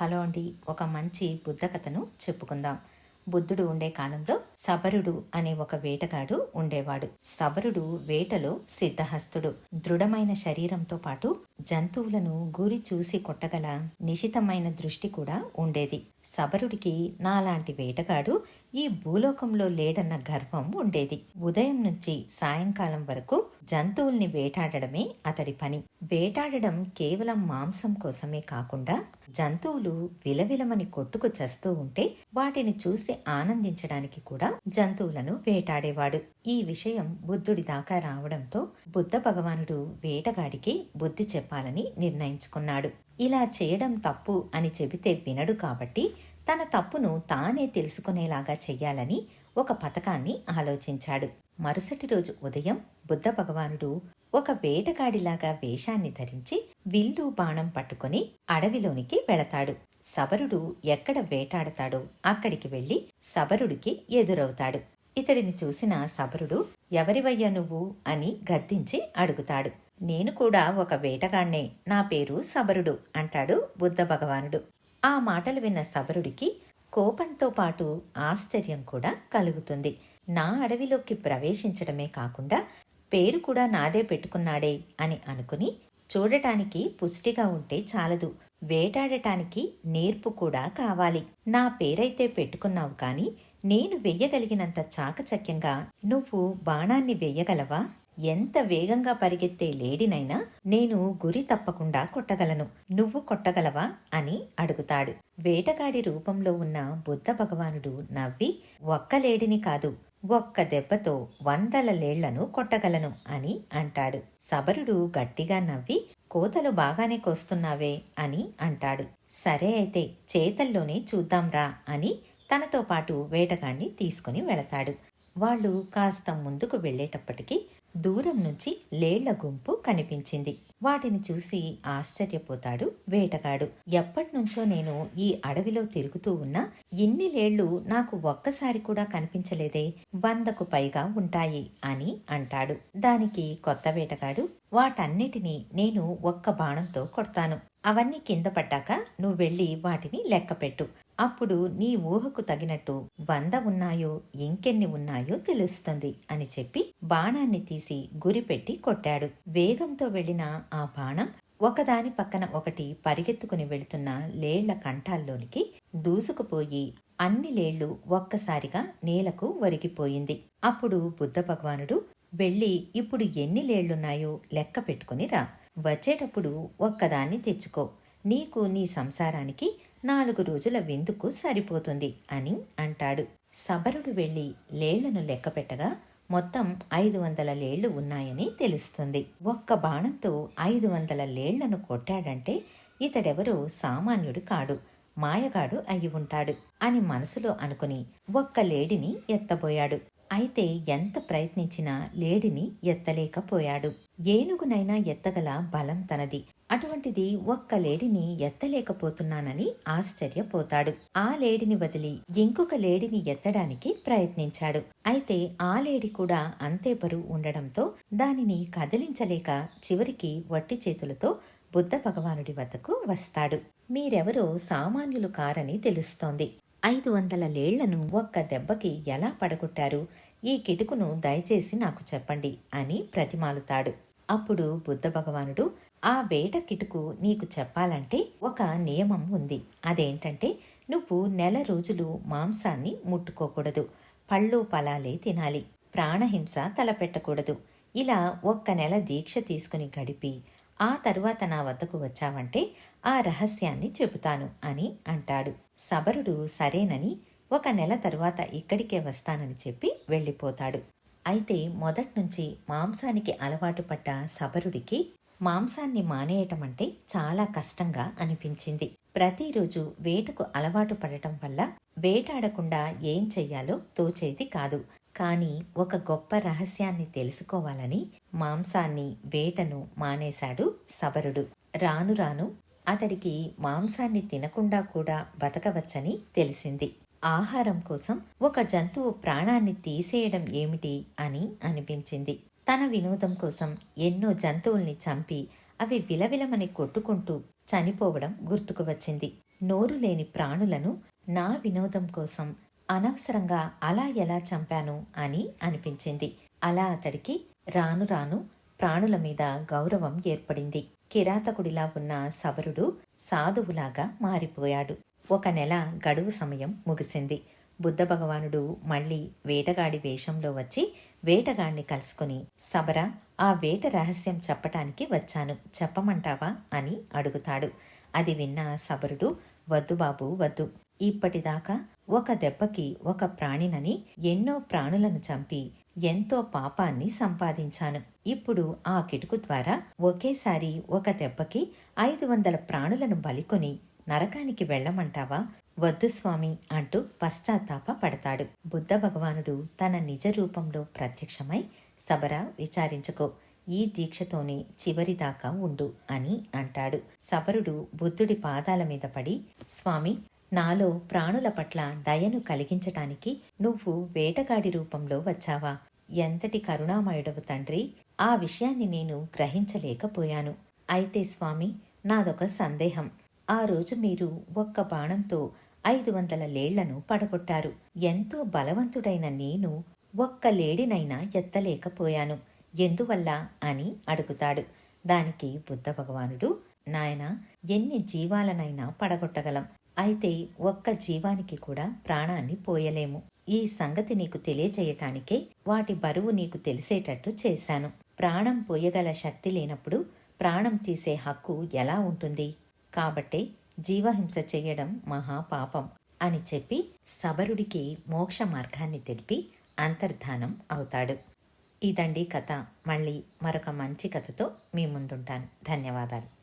Hello అండి ఒక మంచి బుద్ధ కథను చెప్పుకుందాం. బుద్ధుడు ఉండే కాలంలో సబరుడు అనే ఒక వేటగాడు ఉండేవాడు. సబరుడు వేటలో సిద్ధహస్తుడు. దృఢమైన శరీరంతో పాటు జంతువులను గురి చూసి కొట్టగల నిశితమైన దృష్టి కూడా ఉండేది. సబరుడికి నాలాంటి వేటగాడు ఈ భూలోకంలో లేడన్న గర్వం ఉండేది. ఉదయం నుంచి సాయంకాలం వరకు జంతువుల్ని వేటాడడమే అతడి పని. వేటాడడం కేవలం మాంసం కోసమే కాకుండా జంతువులు విలవిలమని కొట్టుకు చస్తూ ఉంటే వాటిని చూసి ఆనందించడానికి కూడా జంతువులను వేటాడేవాడు. ఈ విషయం బుద్ధుడి దాకా రావడంతో బుద్ధ భగవానుడు వేటగాడికి బుద్ధి చెప్పాలని నిర్ణయించుకున్నాడు. ఇలా చేయడం తప్పు అని చెబితే వినడు కాబట్టి తన తప్పును తానే తెలుసుకునేలాగా చెయ్యాలని ఒక పథకాన్ని ఆలోచించాడు. మరుసటి రోజు ఉదయం బుద్ధ భగవానుడు ఒక వేటగాడిలాగా వేషాన్ని ధరించి విల్లు బాణం పట్టుకుని అడవిలోనికి వెళతాడు. సబరుడు ఎక్కడ వేటాడతాడో అక్కడికి వెళ్ళి సబరుడికి ఎదురవుతాడు. ఇతడిని చూసిన సబరుడు ఎవరివయ్యా నువ్వు? అని గద్దించి అడుగుతాడు. నేను కూడా ఒక వేటగాణ్ణే. నా పేరు సబరుడు అంటాడు బుద్ధ భగవానుడు. ఆ మాటలు విన్న సబరుడికి కోపంతో పాటు ఆశ్చర్యం కూడా కలుగుతుంది. నా అడవిలోకి ప్రవేశించడమే కాకుండా పేరు కూడా నాదే పెట్టుకున్నాడే అని అనుకుని చూడటానికి పుష్టిగా ఉంటే చాలదు. వేటాడటానికి నేర్పు కూడా కావాలి. నా పేరైతే పెట్టుకున్నావు కాని నేను వెయ్యగలిగినంత చాకచక్యంగా నువ్వు బాణాన్ని వెయ్యగలవా ఎంత వేగంగా పరిగెత్తే లేడినైనా నేను గురి తప్పకుండా కొట్టగలను. నువ్వు కొట్టగలవా? అని అడుగుతాడు. వేటగాడి రూపంలో ఉన్న బుద్ధ భగవానుడు నవ్వి ఒక్క లేడిని కాదు ఒక్క దెబ్బతో వందల లేళ్ళను కొట్టగలను అని అంటాడు. సబరుడు గట్టిగా నవ్వి కోతలు బాగానే కోస్తున్నావే అని అంటాడు. సరే అయితే చేతల్లోనే చూద్దాంరా అని తనతో పాటు వేటగాణ్ణి తీసుకుని వెళతాడు. వాళ్ళు కాస్త ముందుకు వెళ్ళేటప్పటికీ దూరం నుంచి లేళ్ళ గుంపు కనిపించింది. వాటిని చూసి ఆశ్చర్యపోతాడు వేటగాడు. ఎప్పటినుంచో నేను ఈ అడవిలో తిరుగుతూ ఉన్నా ఇన్ని లేళ్ళు నాకు ఒక్కసారి కూడా కనిపించలేదే వందకు పైగా ఉంటాయి అని అంటాడు. దానికి కొత్త వేటగాడు వాటన్నిటినీ నేను ఒక్క బాణంతో కొడతాను. అవన్నీ కింద పడ్డాక నువ్వు వెళ్ళి వాటిని లెక్కపెట్టు. అప్పుడు నీ ఊహకు తగినట్టు వంద ఉన్నాయో ఇంకెన్ని ఉన్నాయో తెలుస్తుంది అని చెప్పి బాణాన్ని తీసి గురిపెట్టి కొట్టాడు. వేగంతో వెళ్ళిన ఆ బాణం ఒకదాని పక్కన ఒకటి పరిగెత్తుకుని వెళుతున్న లేళ్ళ కంఠాల్లోనికి దూసుకుపోయి అన్ని లేళ్ళు ఒక్కసారిగా నేలకు ఒరిగిపోయింది. అప్పుడు బుద్ధ భగవానుడు వెళ్ళి ఇప్పుడు ఎన్ని లేళ్ళున్నాయో లెక్క పెట్టుకుని రా. వచ్చేటప్పుడు ఒక్కదాన్ని తెచ్చుకో. నీకు నీ సంసారానికి నాలుగు రోజుల విందుకు సరిపోతుంది అని అంటాడు. సబరుడు వెళ్ళి లేళ్ళను లెక్కపెట్టగా మొత్తం ఐదు వందల లేళ్ళు ఉన్నాయని తెలుస్తుంది. ఒక్క బాణంతో ఐదు వందల లేళ్ళను కొట్టాడంటే ఇతడెవరో సామాన్యుడు కాడు మాయగాడు అయి ఉంటాడు అని మనసులో అనుకుని ఒక్క లేడిని ఎత్తబోయాడు. అయితే ఎంత ప్రయత్నించినా లేడిని ఎత్తలేకపోయాడు. ఏనుగునైనా ఎత్తగల బలం తనది. అటువంటిది ఒక్క లేడిని ఎత్తలేకపోతున్నానని ఆశ్చర్యపోతాడు. ఆ లేడిని వదిలి ఇంకొక లేడిని ఎత్తడానికి ప్రయత్నించాడు. అయితే ఆ లేడి కూడా అంతే బరువు ఉండడంతో దానిని కదిలించలేక చివరికి వట్టి చేతులతో బుద్ధ భగవానుడి వద్దకు వస్తాడు. మీరెవరో సామాన్యులు కారని తెలుస్తోంది. ఐదు వందల లేళ్ళను ఒక్క దెబ్బకి ఎలా పడగొట్టారు? ఈ కిటుకును దయచేసి నాకు చెప్పండి అని ప్రతిమాలుతాడు. అప్పుడు బుద్ధ భగవానుడు ఆ వేట కిటుకు నీకు చెప్పాలంటే ఒక నియమం ఉంది. అదేంటంటే నువ్వు నెల రోజులు మాంసాన్ని ముట్టుకోకూడదు. పళ్ళు పలాలే తినాలి. ప్రాణహింస తలపెట్టకూడదు. ఇలా ఒక్క నెల దీక్ష తీసుకుని గడిపి ఆ తరువాత నా వద్దకు వచ్చావంటే ఆ రహస్యాన్ని చెబుతాను అని అంటాడు. సబరుడు సరేనని ఒక నెల తరువాత ఇక్కడికే వస్తానని చెప్పి వెళ్ళిపోతాడు. అయితే మొదట్నుంచి మాంసానికి అలవాటు పడ్డ సబరుడికి మాంసాన్ని మానేయటం అంటే చాలా కష్టంగా అనిపించింది. ప్రతిరోజు వేటకు అలవాటు పడటం వల్ల వేటాడకుండా ఏం చెయ్యాలో తోచేది కాదు. కానీ ఒక గొప్ప రహస్యాన్ని తెలుసుకోవాలని మాంసాన్ని వేటను మానేశాడు సబరుడు. రాను రాను అతడికి మాంసాన్ని తినకుండా కూడా బతకవచ్చని తెలిసింది. ఆహారం కోసం ఒక జంతువు ప్రాణాన్ని తీసేయడం ఏమిటి అని అనిపించింది. తన వినోదం కోసం ఎన్నో జంతువుల్ని చంపి అవి విలవిలమని కొట్టుకుంటూ చనిపోవడం గుర్తుకు వచ్చింది. నోరు లేని ప్రాణులను నా వినోదం కోసం అనవసరంగా అలా ఎలా చంపాను అని అనిపించింది. అలా అతడికి రాను రాను ప్రాణుల మీద గౌరవం ఏర్పడింది. కిరాతకుడిలా ఉన్న సవరుడు సాధువులాగా మారిపోయాడు. ఒక నెల గడువు సమయం ముగిసింది. బుద్ధ భగవానుడు మళ్ళీ వేటగాడి వేషంలో వచ్చి వేటగాడిని కలుసుకుని సబరా ఆ వేట రహస్యం చెప్పటానికి వచ్చాను. చెప్పమంటావా? అని అడుగుతాడు. అది విన్న సబరుడు వద్దు బాబు వద్దు. ఇప్పటిదాకా ఒక దెబ్బకి ఒక ప్రాణినని ఎన్నో ప్రాణులను చంపి ఎంతో పాపాన్ని సంపాదించాను. ఇప్పుడు ఆ కిటుకు ద్వారా ఒకేసారి ఒక దెబ్బకి ఐదు వందల ప్రాణులను బలికొని నరకానికి వెళ్ళమంటావా? వద్దు స్వామి అంటూ పశ్చాత్తాప పడతాడు. బుద్ధ భగవానుడు తన నిజ రూపంలో ప్రత్యక్షమై సబరా విచారించుకో. ఈ దీక్షతోనే చివరిదాకా ఉండు అని అంటాడు. సబరుడు బుద్ధుడి పాదాల మీద పడి స్వామి నాలో ప్రాణుల పట్ల దయను కలిగించటానికి నువ్వు వేటగాడి రూపంలో వచ్చావా? ఎంతటి కరుణామయుడవు తండ్రి. ఆ విషయాన్ని నేను గ్రహించలేకపోయాను. అయితే స్వామి నాదొక సందేహం. ఆ రోజు మీరు ఒక్క బాణంతో ఐదు వందల లేళ్ళను పడగొట్టారు. ఎంతో బలవంతుడైన నేను ఒక్క లేడినైనా ఎత్తలేకపోయాను. ఎందువల్ల అని అడుగుతాడు. దానికి బుద్ధ భగవానుడు నాయన ఎన్ని జీవాలనైనా పడగొట్టగలం. అయితే ఒక్క జీవానికి కూడా ప్రాణాన్ని పోయలేము. ఈ సంగతి నీకు తెలియచేయటానికే వాటి బరువు నీకు తెలిసేటట్టు చేశాను. ప్రాణం పోయగల శక్తి లేనప్పుడు ప్రాణం తీసే హక్కు ఎలా ఉంటుంది? కాబట్టి జీవహింస చేయడం మహాపాపం అని చెప్పి సబరుడికి మోక్ష మార్గాన్ని తెలిపి అంతర్ధానం అవుతాడు. ఇదండి కథ. మళ్ళీ మరొక మంచి కథతో మీ ముందుంటాను. ధన్యవాదాలు.